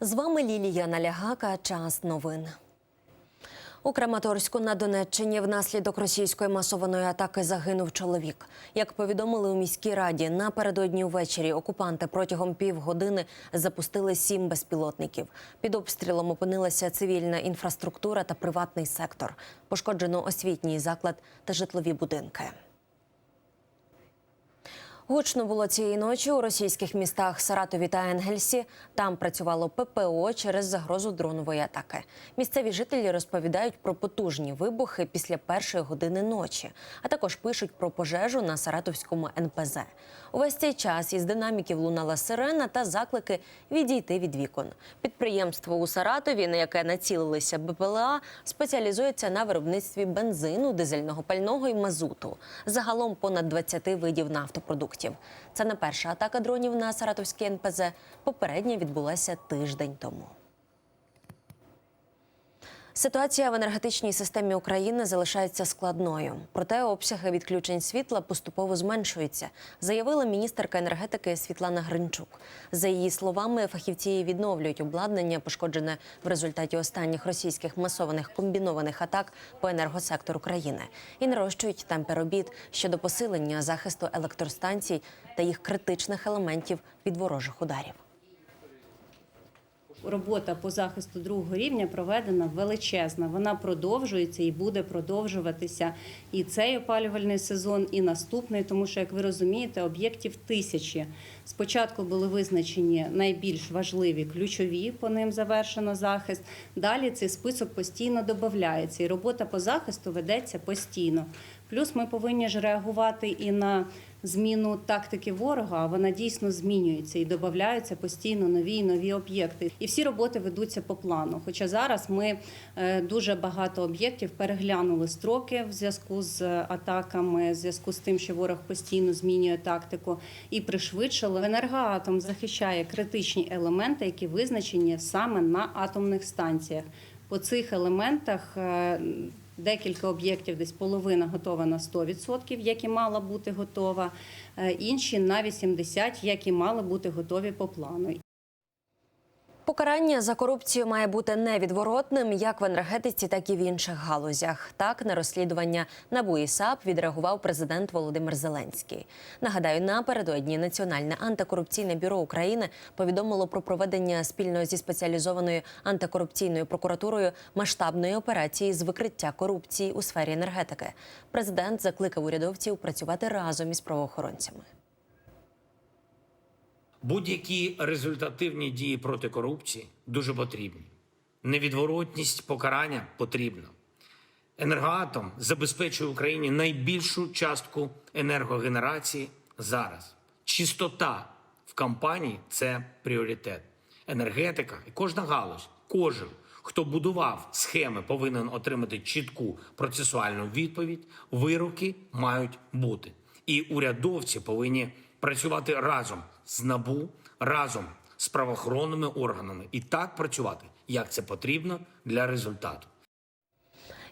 З вами Лілія Налягака. Час новин. У Краматорську на Донеччині внаслідок російської масованої атаки загинув чоловік. Як повідомили у міській раді, напередодні ввечері окупанти протягом півгодини запустили сім безпілотників. Під обстрілом опинилася цивільна інфраструктура та приватний сектор. Пошкоджено освітній заклад та житлові будинки. Гучно було цієї ночі у російських містах Саратові та Енгельсі. Там працювало ППО через загрозу дронової атаки. Місцеві жителі розповідають про потужні вибухи після першої години ночі, а також пишуть про пожежу на Саратовському НПЗ. Увесь цей час із динаміків лунала сирена та заклики відійти від вікон. Підприємство у Саратові, на яке націлилися БПЛА, спеціалізується на виробництві бензину, дизельного пального і мазуту. Загалом понад 20 видів нафтопродуктів. Це не перша атака дронів на Саратовський НПЗ. Попередня відбулася тиждень тому. Ситуація в енергетичній системі України залишається складною. Проте обсяги відключень світла поступово зменшуються, заявила міністерка енергетики Світлана Гринчук. За її словами, фахівці відновлюють обладнання, пошкоджене в результаті останніх російських масованих комбінованих атак по енергосектору країни, і нарощують темпи робіт щодо посилення захисту електростанцій та їх критичних елементів від ворожих ударів. Робота по захисту другого рівня проведена величезна. Вона продовжується і буде продовжуватися і цей опалювальний сезон, і наступний, тому що, як ви розумієте, об'єктів тисячі. Спочатку були визначені найбільш важливі ключові, по ним завершено захист. Далі цей список постійно додається, і робота по захисту ведеться постійно. Плюс ми повинні ж реагувати і на зміну тактики ворога, вона дійсно змінюється і додаються постійно нові і нові об'єкти. І всі роботи ведуться по плану. Хоча зараз ми е, дуже багато об'єктів переглянули строки в зв'язку з атаками, в зв'язку з тим, що ворог постійно змінює тактику і пришвидшили. Енергоатом захищає критичні елементи, які визначені саме на атомних станціях. По цих елементах. е, Декілька об'єктів, десь половина готова на 100%, як і мала бути готова, е, інші на 80%, як мали бути готові по плану. Покарання за корупцію має бути невідворотним як в енергетиці, так і в інших галузях. Так на розслідування НАБУ і САП відреагував президент Володимир Зеленський. Нагадаю, напередодні Національне антикорупційне бюро України повідомило про проведення спільно зі спеціалізованою антикорупційною прокуратурою масштабної операції з викриття корупції у сфері енергетики. Президент закликав урядовців працювати разом із правоохоронцями. Будь-які результативні дії проти корупції дуже потрібні. Невідворотність покарання потрібна. Енергоатом забезпечує Україні найбільшу частку енергогенерації зараз. Чистота в компанії це пріоритет. Енергетика і кожна галузь, кожен, хто будував схеми, повинен отримати чітку процесуальну відповідь. Вироки мають бути. І урядовці повинні працювати разом з НАБУ, разом з правоохоронними органами і так працювати, як це потрібно для результату.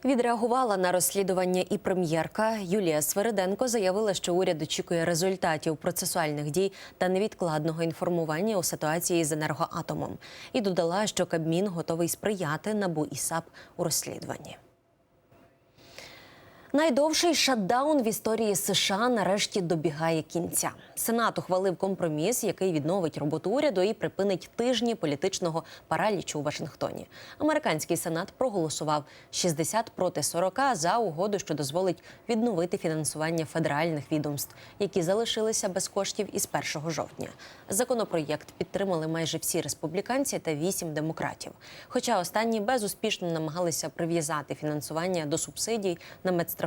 Відреагувала на розслідування і прем'єрка Юлія Свериденко заявила, що уряд очікує результатів процесуальних дій та невідкладного інформування у ситуації з енергоатомом. І додала, що Кабмін готовий сприяти НАБУ і САП у розслідуванні. Найдовший шатдаун в історії США нарешті добігає кінця. Сенат ухвалив компроміс, який відновить роботу уряду і припинить тижні політичного паралічу у Вашингтоні. Американський сенат проголосував 60 проти 40 за угоду, що дозволить відновити фінансування федеральних відомств, які залишилися без коштів із 1 жовтня. Законопроєкт підтримали майже всі республіканці та вісім демократів. Хоча останні безуспішно намагалися прив'язати фінансування до субсидій на медстрахування,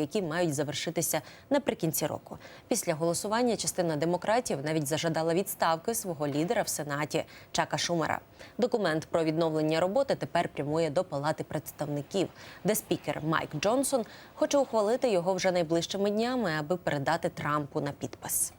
які мають завершитися наприкінці року. Після голосування частина демократів навіть зажадала відставки свого лідера в сенаті Чака Шумера. Документ про відновлення роботи тепер прямує до Палати представників, де спікер Майк Джонсон хоче ухвалити його вже найближчими днями, аби передати Трампу на підпис.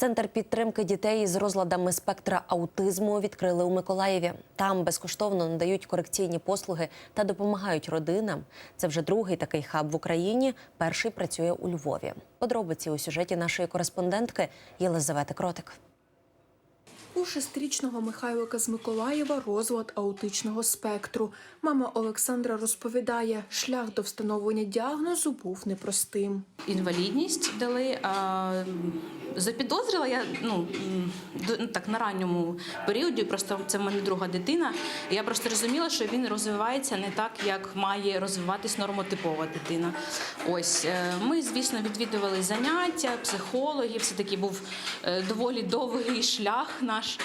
Центр підтримки дітей з розладами спектра аутизму відкрили у Миколаєві. Там безкоштовно надають корекційні послуги та допомагають родинам. Це вже другий такий хаб в Україні. Перший працює у Львові. Подробиці у сюжеті нашої кореспондентки Єлизавети Кротик. У шестирічного Михайлика з Миколаєва розлад аутичного спектру. Мама Олександра розповідає, шлях до встановлення діагнозу був непростим. інвалідність дали. А запідозрила я ну, ну, так на ранньому періоді. Просто це в мене друга дитина. Я просто розуміла, що він розвивається не так, як має розвиватись нормотипова дитина. Ось е, ми, звісно, відвідували заняття, психологів. Все таки був е, доволі довгий шлях наш,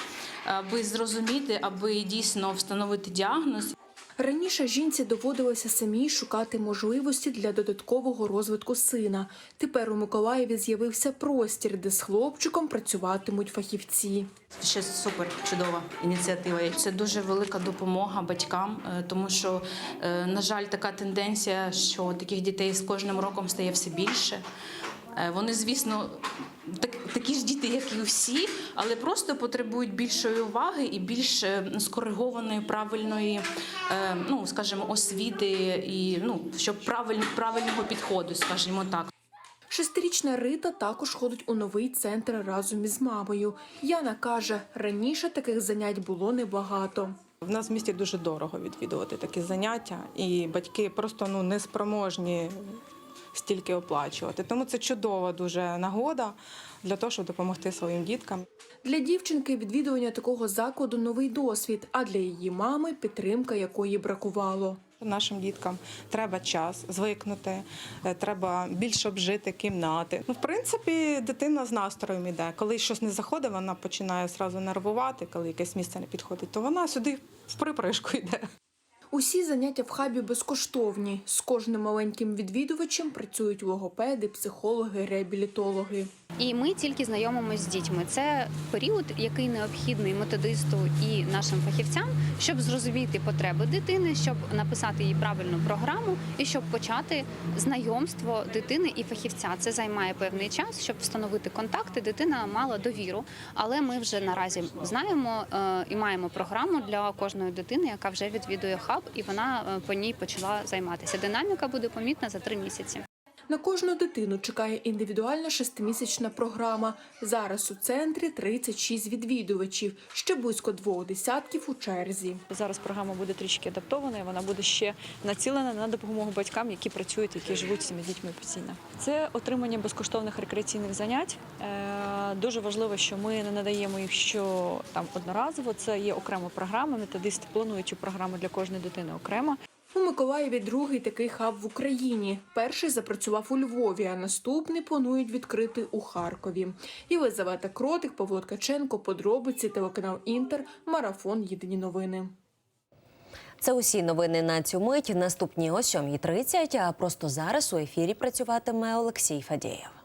аби зрозуміти, аби дійсно встановити діагноз. Раніше жінці доводилося самій шукати можливості для додаткового розвитку сина. Тепер у Миколаєві з'явився простір, де з хлопчиком працюватимуть фахівці. Ще супер чудова ініціатива. Це дуже велика допомога батькам, е, тому що, е, на жаль, така тенденція, що таких дітей з кожним роком стає все більше. Е, Вони, звісно, так, такі ж діти, як і всі, але просто потребують більшої уваги і більш е, скоригованої, правильної, е, ну скажімо, освіти і ну щоб правиль, правильного підходу, скажімо так. Шестирічна Рита також ходить у новий центр разом із мамою. Яна каже, раніше таких занять було небагато. В нас в місті дуже дорого відвідувати такі заняття, і батьки просто ну неспроможні стільки оплачувати. Тому це чудова дуже нагода для того, щоб допомогти своїм діткам. Для дівчинки відвідування такого закладу новий досвід, а для її мами підтримка, якої бракувало. Нашим діткам треба час звикнути, е, треба більше обжити кімнати. Ну, в принципі, дитина з настроєм іде. Коли щось не заходить, вона починає зразу нервувати, коли якесь місце не підходить, то вона сюди в припришку йде. Усі заняття в хабі безкоштовні. З кожним маленьким відвідувачем працюють логопеди, психологи, реабілітологи. І ми тільки знайомимося з дітьми. Це період, який необхідний методисту і нашим фахівцям, щоб зрозуміти потреби дитини, щоб написати їй правильну програму і щоб почати знайомство дитини і фахівця. Це займає певний час, щоб встановити контакти. Дитина мала довіру, але ми вже наразі знаємо е, і маємо програму для кожної дитини, яка вже відвідує хаб, і вона е, по ній почала займатися. Динаміка буде помітна за три місяці. На кожну дитину чекає індивідуальна шестимісячна програма. Зараз у центрі 36 відвідувачів, ще близько двох десятків у черзі. Зараз програма буде трішки адаптована, вона буде ще націлена на допомогу батькам, які працюють, які живуть з цими дітьми постійно. Це отримання безкоштовних рекреаційних занять. Е, Дуже важливо, що ми не надаємо їх що там одноразово. Це є окрема програма. Методисти планують цю програму для кожної дитини окремо. У Миколаєві другий такий хаб в Україні. Перший запрацював у Львові, а наступний планують відкрити у Харкові. Єлизавета Кротик, Павло Ткаченко, подробиці, телеканал Інтер, марафон. Єдині новини. Це усі новини на цю мить. Наступні о 7.30, а просто зараз у ефірі працюватиме Олексій Фадєєв.